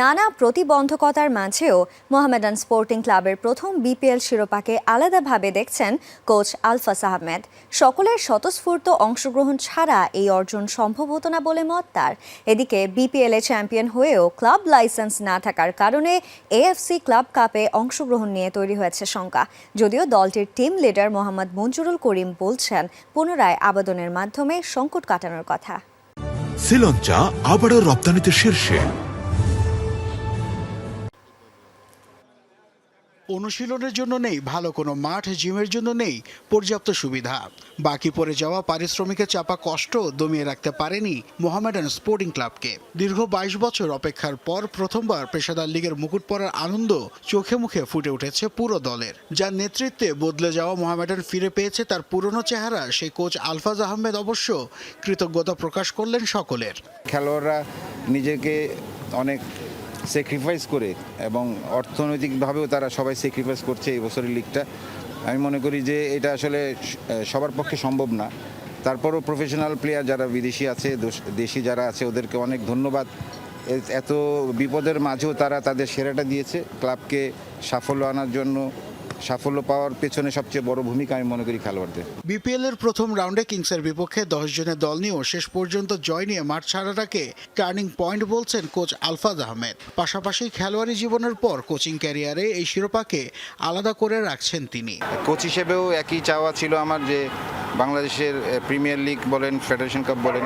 নানা প্রতিবন্ধকতার মাঝেও মোহামেডান স্পোর্টিং ক্লাবের প্রথম বিপিএল শিরোপাকে আলাদাভাবে দেখছেন কোচ আলফাস আহমেদ। সকলের স্বতঃস্ফূর্ত অংশগ্রহণ ছাড়া এই অর্জন সম্ভব হতো না বলে মত তার। এদিকে বিপিএল চ্যাম্পিয়ন হয়েও ক্লাব লাইসেন্স না থাকার কারণে এএফসি ক্লাব কাপে অংশগ্রহণ নিয়ে তৈরি হয়েছে শঙ্কা। যদিও দলটির টিম লিডার মোহাম্মদ মঞ্জুরুল করিম বলছেন, পুনরায় আবেদনের মাধ্যমে সংকট কাটানোর কথা। শ্রীলঞ্চা আবারও রপ্তানিতে শীর্ষে। অনুশীলনের জন্য নেই, ভালো কোনো মাঠ, জিমের জন্য নেই, পর্যাপ্ত সুবিধা। বাকি পড়ে যাওয়া পারিশ্রমিকের চাপা কষ্ট দমিয়ে রাখতে পারেনি মোহামেডান স্পোর্টিং ক্লাবকে। দীর্ঘ বাইশ বছর অপেক্ষার পর প্রথমবার পেশাদার লীগের মুকুট পরার আনন্দ চোখে মুখে ফুটে উঠেছে পুরো দলের। যার নেতৃত্বে বদলে যাওয়া মোহামেডান ফিরে পেয়েছে তার পুরনো চেহারা, সেই কোচ আলফাজ আহমেদ অবশ্য কৃতজ্ঞতা প্রকাশ করলেন সকলের। খেলোয়াড়রা নিজেকে অনেক স্যাক্রিফাইস করে এবং অর্থনৈতিকভাবেও তারা সবাই স্যাক্রিফাইস করছে এই বছরের লিগটা আমি মনে করি যে এটা আসলে সবার পক্ষে সম্ভব না। তারপরও প্রফেশনাল প্লেয়ার যারা বিদেশি আছে দেশি যারা আছে, ওদেরকে অনেক ধন্যবাদ। এত বিপদের মাঝেও তারা তাদের সেরাটা দিয়েছে। ক্লাবকে সাফল্য আনার জন্য সাফল্য পাওয়ার পেছনে সবচেয়ে বড় ভূমিকা আমি মনে করি খেলোয়াড়দের। বিপিএল এর প্রথম রাউন্ডে কিংসের বিপক্ষে দশ জনের দল নিয়েও শেষ পর্যন্ত জয় নিয়ে মাঠ ছাড়াটাকে টার্নিং পয়েন্ট বলছেন কোচ আলফাজ আহমেদ। পাশাপাশি খেলোয়াড়ি জীবনের পর কোচিং ক্যারিয়ারে এই শিরোপাকে আলাদা করে রাখছেন তিনি। কোচ হিসেবেও একই চাওয়া ছিল আমার যে বাংলাদেশের প্রিমিয়ার লিগ বলেন ফেডারেশন কাপ বলেন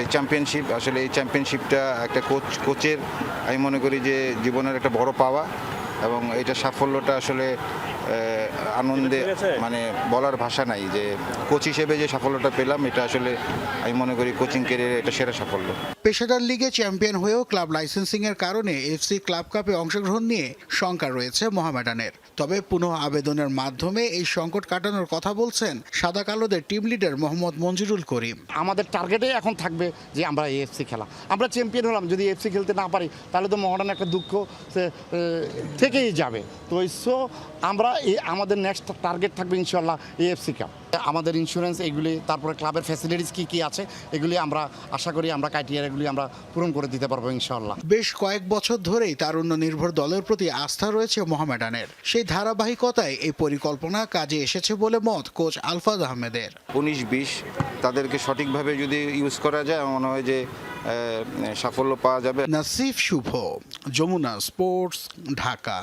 এই চ্যাম্পিয়নশিপ আসলে এই চ্যাম্পিয়নশিপটা একটা কোচ কোচের আমি মনে করি যে জীবনের একটা বড় পাওয়া। এবং এটা সাফল্যটা আসলে আনন্দে মানে বলার ভাষা নাই যে কোচ হিসেবে যে সাফল্যটা পেলাম এটা আসলে আমি মনে করি কোচিং ক্যারিয়ারে এটা সেরা সাফল্য। পেশাদার লিগে চ্যাম্পিয়ন হয়েও ক্লাব লাইসেন্সিং এর কারণে এফসি ক্লাব কাপে অংশগ্রহণ নিয়ে শঙ্কা রয়েছে মোহামেডানের। তবে পুনঃ আবেদনের মাধ্যমে এই সংকট কাটানোর কথা বলছেন সাদা কালোদের টিম লিডার মোহাম্মদ মঞ্জুরুল করিম। আমাদের টার্গেটে এখন থাকবে যে আমরা এএফসি খেলা। আমরা চ্যাম্পিয়ন হলাম যদি এফসি খেলতে না পারি তাহলে তো মহারান একটা দুঃখ সে, এ, থেকেই যাবে। তো সো আমরা এই আমাদের নেক্সট টার্গেট থাকবে ইনশাল্লাহ এএফসি কাপ আমাদের ইন্স্যুরেন্স এগুলি তারপরে ক্লাবের ফ্যাসিলিটিস কী কী আছে এগুলি আমরা আশা করি আমরা ক্রাইটেরিয়াগুলি আমরা পূরণ করে দিতে পারব ইনশাল্লাহ বেশ কয়েক বছর ধরেই তারুণ্য নির্ভর দলের প্রতি আস্থা রয়েছে মোহামেডানের সেই ধারাবাহিকতায় এই পরিকল্পনা কাজে এসেছে বলে মত কোচ আলফাজ আহমেদের। উনিশ বিশ তাদেরকে সঠিকভাবে যদি ইউজ করা যায় মনে হয় যে সাফল্য পাওয়া যাবে। নাসিফ শুভ যমুনা স্পোর্টস ঢাকা।